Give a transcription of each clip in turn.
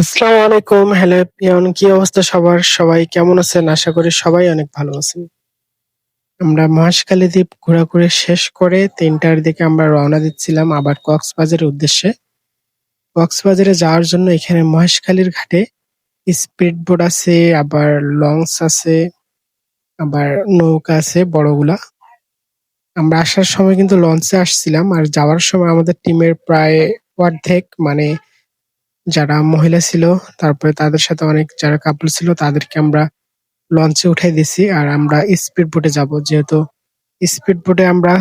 আসসালামু আলাইকুম। Hello peon, কি অবস্থা সবার? সবাই কেমন আছেন? আশা করি সবাই অনেক ভালো আছেন। আমরা মহেশখালী দ্বীপ ঘোরাঘুরি শেষ করে তিনটার দিকে আমরা রওনা দিচ্ছিলাম আবার কক্সবাজারের উদ্দেশ্যে। কক্সবাজারে যাওয়ার জন্য এখানে মহেশখালীর ঘাটে স্পিড বোট আছে, আবার লঞ্চ আছে, আবার নৌকা আছে বড়গুলা। আমরা আসার সময় কিন্তু লঞ্চে আসছিলাম আর যাওয়ার সময় আমাদের টিমের প্রায় অর্ধেক মানে যারা মহিলা ছিল, তারপরে তাদের সাথে অনেক যারা কাপল ছিল, তাদেরকে আমরা লঞ্চে উঠাই দিছি। আর আমরা স্পিড বোটে যাব। যেহেতু স্পিড বোটে আমরা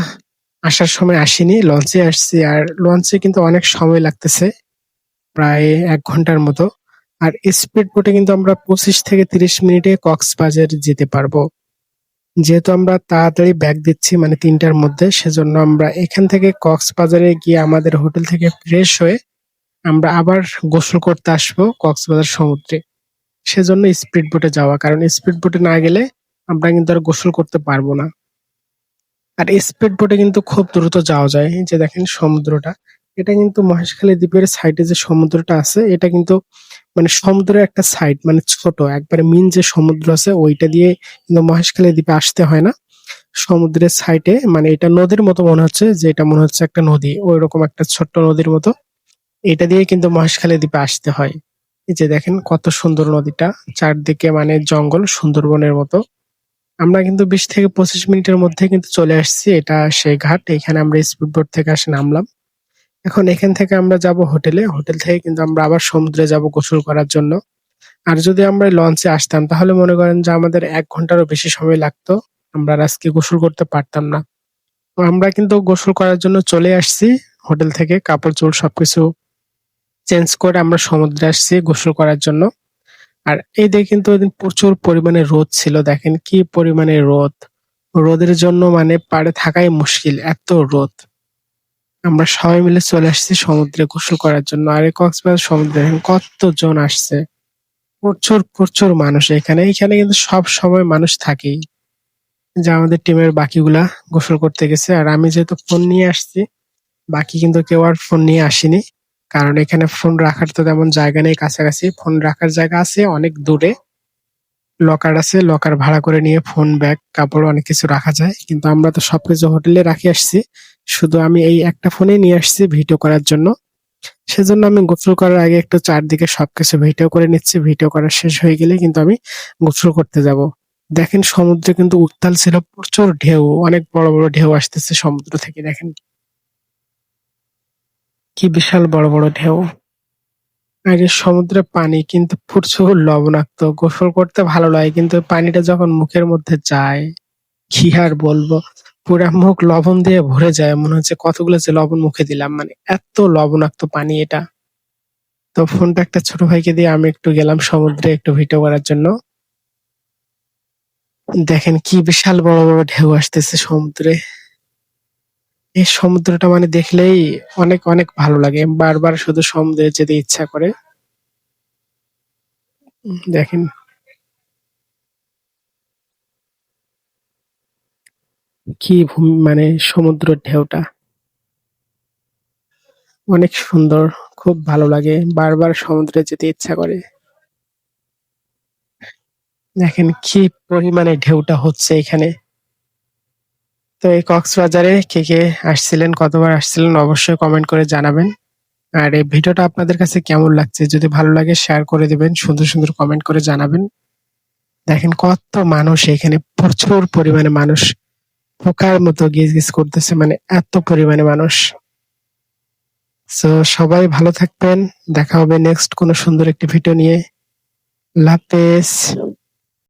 আসার সময় আসিনি লঞ্চে আসছি। আর লঞ্চে কিন্তু অনেক সময় লাগতেছে, প্রায় এক ঘণ্টার মতো। আর স্পিড বোটে কিন্তু আমরা পঁচিশ থেকে তিরিশ মিনিটে কক্সবাজার যেতে পারব। যেহেতু আমরা তাড়াতাড়ি ব্যাগ দিচ্ছি মানে তিনটার মধ্যে, সেজন্য আমরা এখান থেকে কক্সবাজারে গিয়ে আমাদের হোটেল থেকে ফ্রেশ হয়ে আমরা আবার গোসল করতে আসব কক্সবাজার সমুদ্রে। সেজন্য স্পিড বোটে যাওয়া, কারণ স্পিড বোটে না গেলে আমরা কিন্তু আর গোসল করতে পারব না। আর স্পিড বোটে কিন্তু খুব দ্রুত যাওয়া যায় যে দেখেন সমুদ্রটা। এটা কিন্তু মহেশখালী দ্বীপের সাইডে যে সমুদ্রটা আছে, এটা কিন্তু মানে সমুদ্রের একটা সাইড মানে ছোট। একবারে মিন যে সমুদ্র আছে, ওইটা দিয়ে কিন্তু মহেশখালী দ্বীপে আসতে হয় না। সমুদ্রের সাইডে মানে এটা নদীর মতো মনে হচ্ছে, যে এটা মনে হচ্ছে একটা নদী ওই রকম একটা ছোট্ট নদীর মতো। এটা দিয়ে কিন্তু মহেশখালী দ্বীপে আসতে হয়। এই যে দেখেন কত সুন্দর নদীটা, চারদিকে মানে জঙ্গল সুন্দরবনের মতো। আমরা কিন্তু বিশ থেকে পঁচিশ মিনিটের মধ্যে কিন্তু চলে আসছি এটা সেই ঘাট, এখানে আমরা স্পিড বোট থেকে আসে নামলাম। এখন এখান থেকে আমরা যাব হোটেলে, হোটেল থেকে কিন্তু আমরা আবার সমুদ্রে যাব গোসল করার জন্য। আর যদি আমরা লঞ্চে আসতাম, তাহলে মনে করেন যে আমাদের এক ঘন্টারও বেশি সময় লাগতো, আমরা আজকে গোসল করতে পারতাম না। তো আমরা কিন্তু গোসল করার জন্য চলে আসছি, হোটেল থেকে, কাপড় চোপড় সবকিছু চেঞ্জ করে আমরা সমুদ্রে আসছি গোসল করার জন্য। আর এই দিকে কিন্তু ওইদিন প্রচুর পরিমাণে রোদ ছিল। দেখেন কি পরিমাণে রোদ। রোদের জন্য মানে পাড়ে থাকাই মুশকিল, এত রোদ। আমরা সবাই মিলে চলে আসছি সমুদ্রে গোসল করার জন্য। আর এই কক্সবাজার সমুদ্রে দেখেন কতজন আসছে। প্রচুর প্রচুর মানুষ এখানে। এখানে কিন্তু সব সময় মানুষ থাকেই। যে আমাদের টিমের বাকিগুলা গোসল করতে গেছে। আর আমি যেহেতু ফোন নিয়ে আসছি, বাকি কিন্তু কেউ আর ফোন নিয়ে আসেনি। কারণ এখানে ফোন রাখার তো তেমন জায়গা নেই কাছাকাছি। ফোন রাখার জায়গা আছে, অনেক দূরে। লকার আছে লকার ভাড়া করে নিয়ে ফোন ব্যাগ কাপড় অনেক কিছু রাখা যায়। কিন্তু আমরা তো সবকিছু হোটেলে রাখি আসছি। শুধু আমি এই একটা ফোনে নিয়ে আসছি ভিডিও করার জন্য। সেজন্য আমি গোসল করার আগে একটু চারদিকে সবকিছু ভিডিও করে নিচ্ছি। ভিডিও করা শেষ হয়ে গেলে কিন্তু আমি গোসল করতে যাব। দেখেন সমুদ্রে কিন্তু উত্তাল ছিল প্রচুর ঢেউ, অনেক বড় বড় ঢেউ আসতেছে সমুদ্র থেকে। দেখেন কি বিশাল বড় বড় ঢেউ। আগে এই সমুদ্রের পানি, কিন্তু প্রচুর লবণাক্ত। গোসল করতে ভালো লাগে, কিন্তু পানিটা যখন মুখের মধ্যে যায়, কি আর বলব? পুরা মুখ লবণ দিয়ে ভরে যায়, মনে হচ্ছে কতগুলো যে লবণ মুখে দিলাম মানে এত লবণাক্ত পানি এটা। তো ফোনটা একটা ছোট ভাইকে দিয়ে আমি একটু গেলাম সমুদ্রে একটু ভিডিও করার জন্য। দেখেন কি বিশাল বড় বড় ঢেউ আসতেছে সমুদ্রে। এই সমুদ্রটা মানে দেখলেই অনেক অনেক ভালো লাগে। বারবার শুধু সমুদ্রে যেতে ইচ্ছা করে। দেখেন। কি ভূমি মানে সমুদ্র ঢেউটা। অনেক সুন্দর, খুব ভালো লাগে। বারবার সমুদ্রে যেতে ইচ্ছা করে। দেখেন কি পরিমাণে ঢেউটা হচ্ছে এখানে। তো এই কক্সবাজারে কে কে আসছিলেন, কতবার আসছিলেন অবশ্যই কমেন্ট করে জানাবেন। আর এই ভিডিওটা আপনাদের কাছে কেমন লাগছে, যদি ভালো লাগে শেয়ার করে দিবেন, সুন্দর সুন্দর কমেন্ট করে জানাবেন। দেখেন কত মানুষ এখানে, প্রচুর পরিমাণে মানুষ, পোকার মতো গিজ গিজ করতেছে মানে এত পরিমাণে মানুষ। তো সবাই ভালো থাকবেন, দেখা হবে নেক্সট কোনো সুন্দর একটি ভিডিও নিয়ে। হাফেজ।